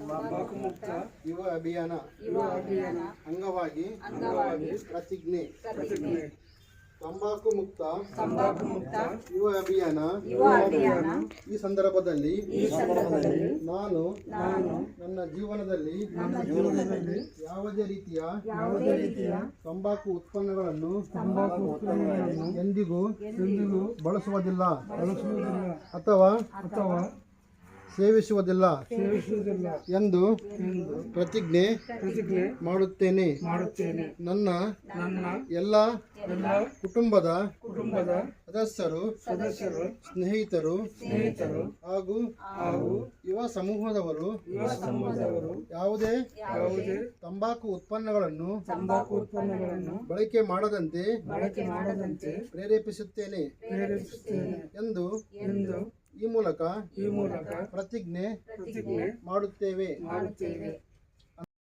ತಂಬಾಕು ಮುಕ್ತ ಯುವ ಅಭಿಯಾನ ಯುವ ಅಭಿಯಾನ ಅಂಗವಾಗಿ ಅಂಗವಾಗಿ ಪ್ರತಿಜ್ಞೆ. ಪ್ರತಿಜ್ಞೆ. ತಂಬಾಕು ಮುಕ್ತ ತಂಬಾಕು ಮುಕ್ತ ಯುವ ಅಭಿಯಾನ. ಯುವ ಅಭಿಯಾನ. ಈ ಸಂದರ್ಭದಲ್ಲಿ ಈ ಸಂದರ್ಭದಲ್ಲಿ ನಾನು ನಾನು ನನ್ನ ಜೀವನದಲ್ಲಿ ನನ್ನ ಜೀವನದಲ್ಲಿ ಯಾವುದೇ ರೀತಿಯ ಯಾವುದೇ ರೀತಿಯ ತಂಬಾಕು ಉತ್ಪನ್ನಗಳನ್ನು ತಂಬಾಕು ಉತ್ಪನ್ನಗಳನ್ನು ಎಂದಿಗೂ ಎಂದಿಗೂ ಬಳಸುವುದಿಲ್ಲ. ಬಳಸುವುದಿಲ್ಲ. ಅಥವಾ ಅಥವಾ ಸೇವಿಸುವುದಿಲ್ಲ. ಸೇವಿಸುವುದಿಲ್ಲ. ಎಂದು ಪ್ರತಿಜ್ಞೆ ಪ್ರತಿಜ್ಞೆ ಮಾಡುತ್ತೇನೆ. ಮಾಡುತ್ತೇನೆ. ನನ್ನ ನನ್ನ ಎಲ್ಲ ಕುಟುಂಬದ ಕುಟುಂಬದ ಸದಸ್ಯರು ಸದಸ್ಯರು ಸ್ನೇಹಿತರು ಸ್ನೇಹಿತರು ಹಾಗೂ ಹಾಗೂ ಯುವ ಸಮೂಹದವರು ಯುವ ಸಮೂಹದವರು ಯಾವುದೇ ಯಾವುದೇ ತಂಬಾಕು ಉತ್ಪನ್ನಗಳನ್ನು ತಂಬಾಕು ಉತ್ಪನ್ನಗಳನ್ನು ಬಳಕೆ ಮಾಡದಂತೆ ಬಳಕೆ ಮಾಡದಂತೆ ಪ್ರೇರೇಪಿಸುತ್ತೇನೆ. ಪ್ರೇರೇಪಿಸುತ್ತೇನೆ ಎಂದು ಎಂದು ಮೂಲಕ ಈ ಮೂಲಕ ಪ್ರತಿಜ್ಞೆ ಪ್ರತಿಜ್ಞೆ ಮಾಡುತ್ತೇವೆ. ಮಾಡುತ್ತೇವೆ.